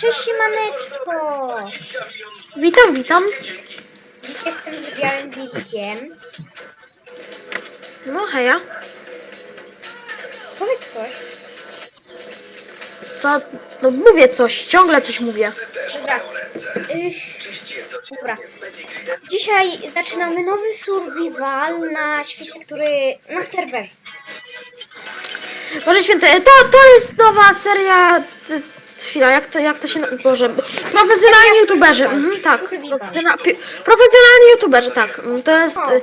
Cześć siemaneczko! Witam, witam. Jestem z białym wilkiem. No heja. Powiedz coś. Co? No mówię coś, ciągle coś mówię. Dobra. Dobra. Dzisiaj zaczynamy nowy survival na świecie, który... na serwerze. Boże święte, to, to jest nowa seria... Chwila, jak to, jak to się... na- Boże... Profesjonalni youtuberzy, mhm, tak. Pi- profesjonalni youtuberzy, tak. Mm, To jest... y,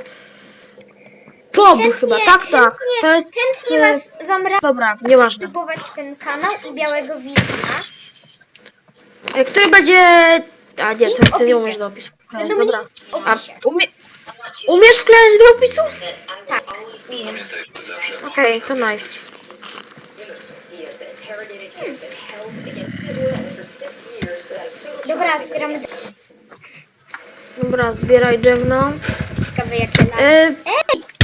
Bob chyba, tak, tak. To jest... Chętnie y, was, wam radzę Dobra, nieważne. ten kanał i białego. Y, Który będzie... A nie, to ty nie umiesz do opisu. Będą Dobra. mi A opisie. umie... umiesz wkleić do opisu? Tak. Okej, to nice. Dobra, zbieramy Dobra, zbieraj drewno. ciekawe jakie. E, Ej!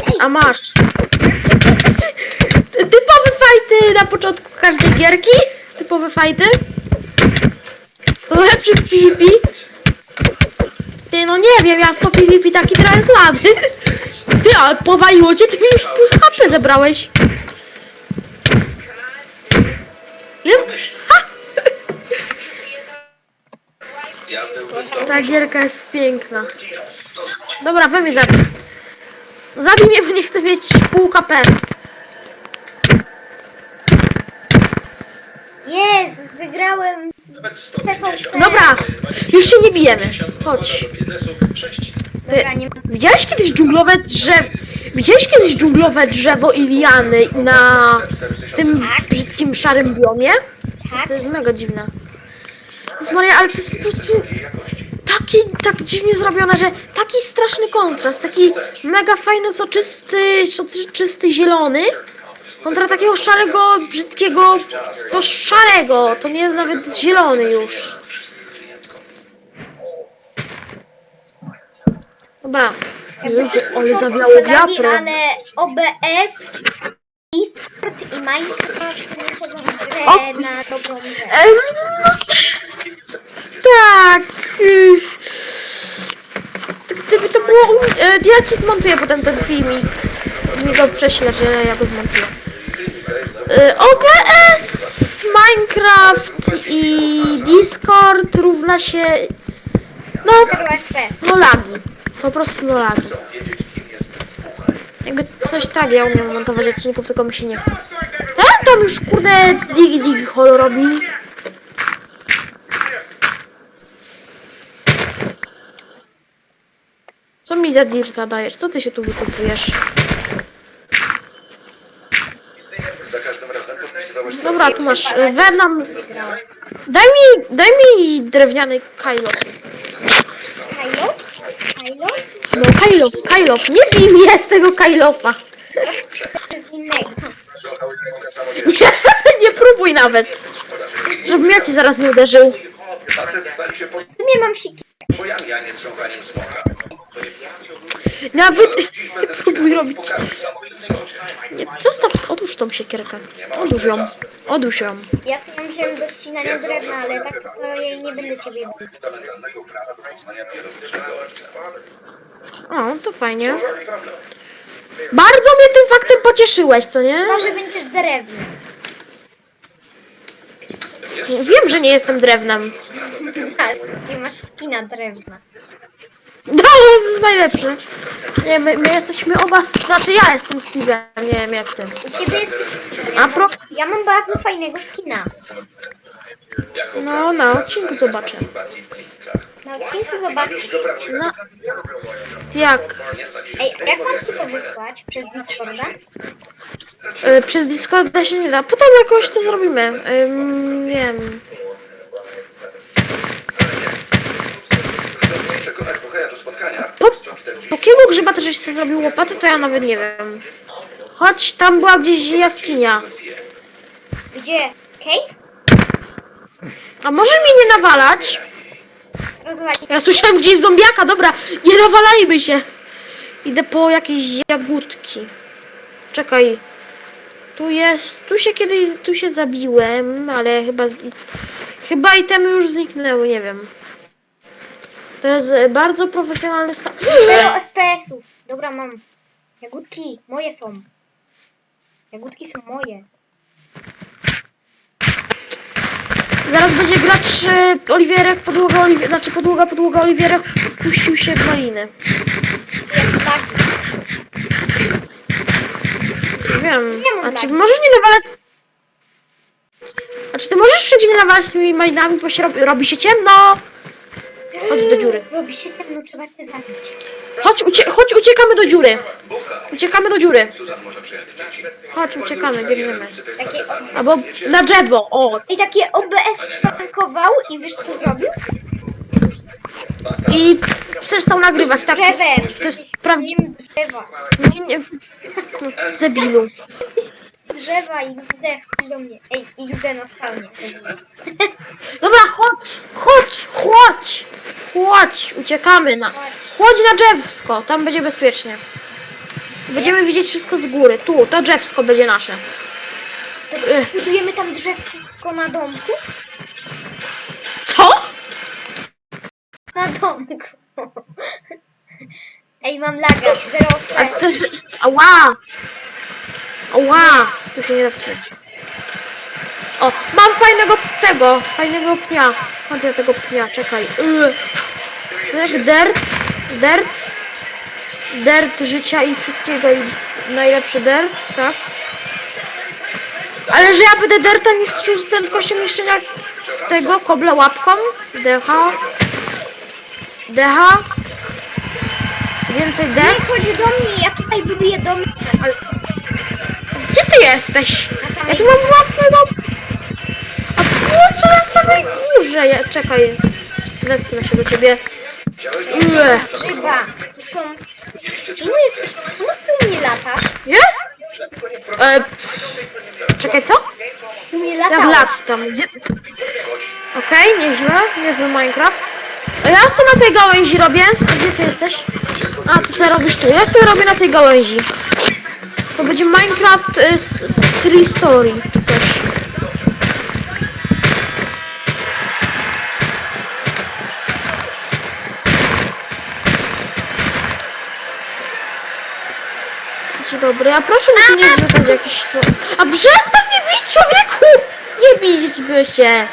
Ej! a masz. Typowe fajty na początku każdej gierki. Typowe fajty. To lepszy w PvP. Ty, no nie wiem, ja w to PvP taki trochę słaby. Ty, ale powaliło cię, ty mi już pół HP zebrałeś. Ile? Ha! Ta gierka jest piękna. Dobra, we mnie zabij. Zabij mnie, bo nie chcę mieć pół KP. Jest! Wygrałem! Dobra, już się nie bijemy. Chodź. Ma... Widziałeś kiedyś dżunglowe drzewo? Widziałeś kiedyś dżunglowe drzewo i liany na tym brzydkim szarym biomie? Tak? To jest mega dziwne. Jezus Maria, ale to jest po prostu taki, tak dziwnie zrobione, że taki straszny kontrast, taki mega fajny, soczysty, soczysty zielony kontra takiego szarego, brzydkiego, to szarego, to nie jest nawet zielony już. Dobra, Jezu, ale zawiało wiatrem. Ale OBS, Discord i Minecraft nie chodzą w grę na dobrą grę. Em, tak. Gdyby to było. e, Ja ci zmontuję potem ten filmik. Mi go prześlę, że ja go zmontuję. E, OBS, Minecraft i Discord równa się. No, 0 FPS. no lagi. Po prostu no lagi. Jakby coś tak, ja umiem montować odcinków, tylko mi się nie chce. Ten tam już kurde digi digi holo robi. Co mi za dirta dajesz? Co ty się tu wykupujesz? Za każdym razem podpisywałeś Dobra, tu masz e, Venom. Daj mi, daj mi drewniany Kylo. Kylo? Kylo? No Kylo, Kylo. Nie bij mnie z tego Kylofa. Z innego. Nie, nie próbuj nawet. Żebym ja ci zaraz nie uderzył. Facet chwali się Nie mam siki. Bojami, a nie trząkaniem smoka. Nie będę próbuj robić. Nie, zostaw, odłóż tą siekierkę. Odłóż ją. Odłóż ją. Ja sobie wziąłem do ścinania drewna, ale tak to ja nie będę ciebie. O, to fajnie. Bardzo mnie tym faktem pocieszyłeś, co nie? Może będzie drewno. Wiem, że nie jestem drewnem. Tak, nie masz drewna. No, to jest najlepsze. Nie, my, my jesteśmy oba, znaczy ja jestem Steven, nie wiem jak ty. U ciebie jest... A pro... Ja mam bardzo fajnego skina. No, na odcinku zobaczę. Na odcinku zobaczysz. No, jak? nie Ej, jak mam ci to wysłać? Przez Discorda? Y, przez Discorda się nie da. Potem jakoś to zrobimy. Ym, wiem. Chcę przekonać Boheja do spotkania. Po, 140. po kielu grzyba to żeś sobie zrobił łopatę, to ja nawet nie wiem. Chodź, tam była gdzieś jaskinia. Gdzie? Cave? A może mnie nie nawalać? Rozwalić. Ja słyszałem gdzieś zombiaka, dobra, nie nawalajmy się. Idę po jakieś jagódki. Czekaj. Tu jest, tu się kiedyś, tu się zabiłem, ale chyba z... Chyba itemy już zniknęły, nie wiem. To jest e, bardzo profesjonalny sta... Zero FPS-ów. Dobra, mam. Jagódki, moje są. Jagódki są moje. Zaraz będzie gracz e, Oliwierek, podłoga Oliwierek, znaczy podłoga, podłoga Oliwierek puścił się w maliny. Jak. Wiem. A czy możesz nie nawalać... A czy ty możesz wszędzie nie nawalać tymi malinami, bo się robi, robi się ciemno? Chodź do dziury. Robi się ze mną, trzeba cię zabić. Chodź, ucie chodź uciekamy do dziury. Uciekamy do dziury. Suzan może. Chodź, uciekamy, biegniemy. Takie- Albo na drzewo, o. I takie OBS tankował i wiesz co zrobił? I przestał nagrywać, tak? To jest, Drzewem. to jest prawdziwe. Nim drzewa. Nie, nie. Debilu. Drzewa XD, chodź do mnie. Ej, XD na spawnie. Dobra, chodź, chodź, chodź. Chodź, uciekamy na... Chodź na drzewsko, tam będzie bezpiecznie. Będziemy widzieć wszystko z góry. Tu, to drzewsko będzie nasze. Ech. Budujemy tam drzewko na domku? Co? Na domku. Ej, mam laga, zero A to jest... Ała! Ała! Tu się nie da trzymać. O, mam fajnego tego, fajnego pnia. Chodź do tego pnia, czekaj. Yy. To jak dirt, dirt, dirt życia i wszystkiego i najlepszy dirt, tak? Ale że ja będę derta niszczył z prędkością niszczenia tego kobla łapką. Decha. Decha. Więcej Nie, dech. chodź do mnie, ja tutaj buduję dom. Gdzie ty jesteś? Ja tu mam własny dom. A po co na samej górze? Ja, czekaj, wespnę się do ciebie. Chyba. Tu są... Czemu jesteś? Czemu ty u mnie latasz? Jest? E, czekaj, co? Ty u mnie Jak latałeś. lat tam? Gdzie? Okej, nieźle, niezły Minecraft. A ja sobie na tej gałęzi robię. A gdzie ty jesteś? A, ty co robisz tu? Ja sobie robię na tej gałęzi. To będzie Minecraft y, s- Tree Story, czy coś. Dobry, a proszę mi tu nie zrzucać jakiś sos. A przestań mnie bić, człowieku! Nie bić by się.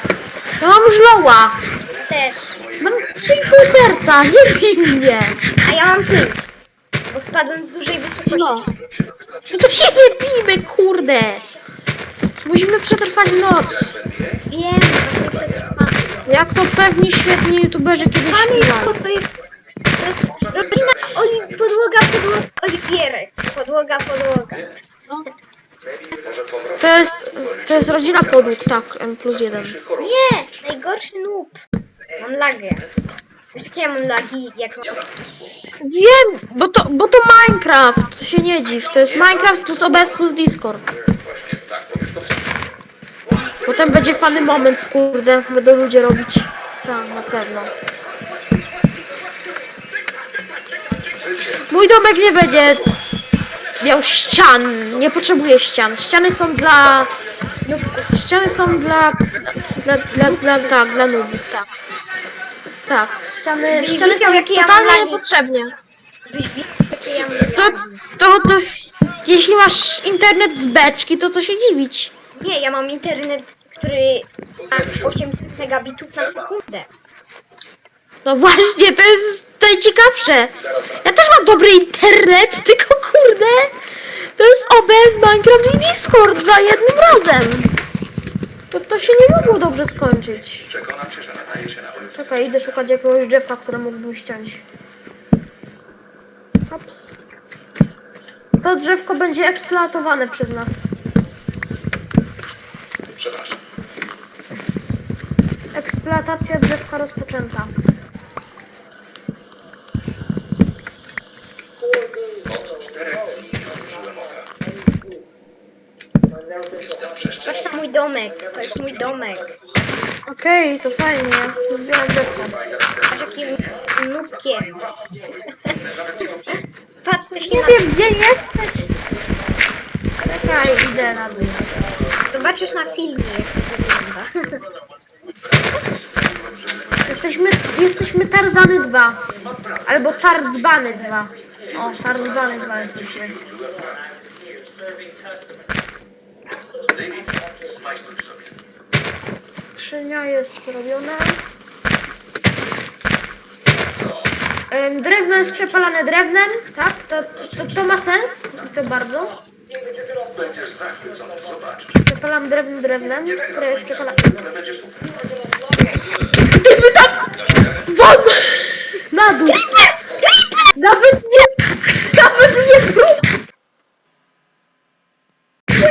Ja mam już loła. Też. Mam 3,5 serca, nie bij mnie. A ja mam pół. Bo spadłem z dużej wysokości. No. No to się nie bijmy, kurde. Musimy przetrwać noc. Wiem, właśnie przetrwamy. Jak to pewni świetni youtuberzy kiedyś to, to jest... Rodzina oli, podłoga, podłoga, oliwierek. Podłoga, podłoga. Co? To jest, to jest rodzina podłóg, tak, M plus 1. Chorób. Nie, najgorszy noob. Mam lagę. Wiesz, jakie ja mam lagi, jak mam... Wiem, bo to, bo to Minecraft, to się nie dziw. To jest Minecraft plus OBS plus Discord. Właśnie tak, powiesz to Potem będzie fany moment, kurde, będą ludzie robić. Tak, na pewno. Mój domek nie będzie miał ścian, nie potrzebuje ścian. Ściany są dla... No, ściany są dla... Dla, dla, dla, tak, dla nubów, tak. Tak, ściany, ściany widział, są jakie ja mam totalnie lagi. niepotrzebnie. Byś widział, jakie ja mam To, to, to, jeśli masz internet z beczki, to co się dziwić? Nie, ja mam internet, który ma 800 megabitów na sekundę. No właśnie, to jest najciekawsze. Ja też mam dobry internet, tylko kurde, to jest OBS, Minecraft i Discord za jednym razem. To, to się nie mogło dobrze skończyć. Przekonam cię, że nadaje się na ojca. Czekaj, idę szukać jakiegoś drzewka, które mógłbym ściąć. Hops. To drzewko będzie eksploatowane przez nas. Przepraszam. Eksploatacja drzewka rozpoczęta. Patrz na mój domek, to jest mój domek. Okej, to fajnie. Zbieram drzewko. Patrz jakim nubkiem. Patrz co się Nie wiem, gdzie jesteś. Czekaj, idę na dół. Zobaczysz na filmie jak to wygląda. Jesteśmy, jesteśmy Tarzany 2. Mam pracę. Albo Tarzbany 2. O, Tarzbany 2 jesteśmy. Skrzynia jest robiona. Drewno jest przepalane drewnem, tak? To, to, to ma sens i to bardzo. Przepalam drewno drewnem, które jest przepalane. Gdyby tam... Won! Na dół! Creeper! Creeper! Nawet nie... Nawet nie...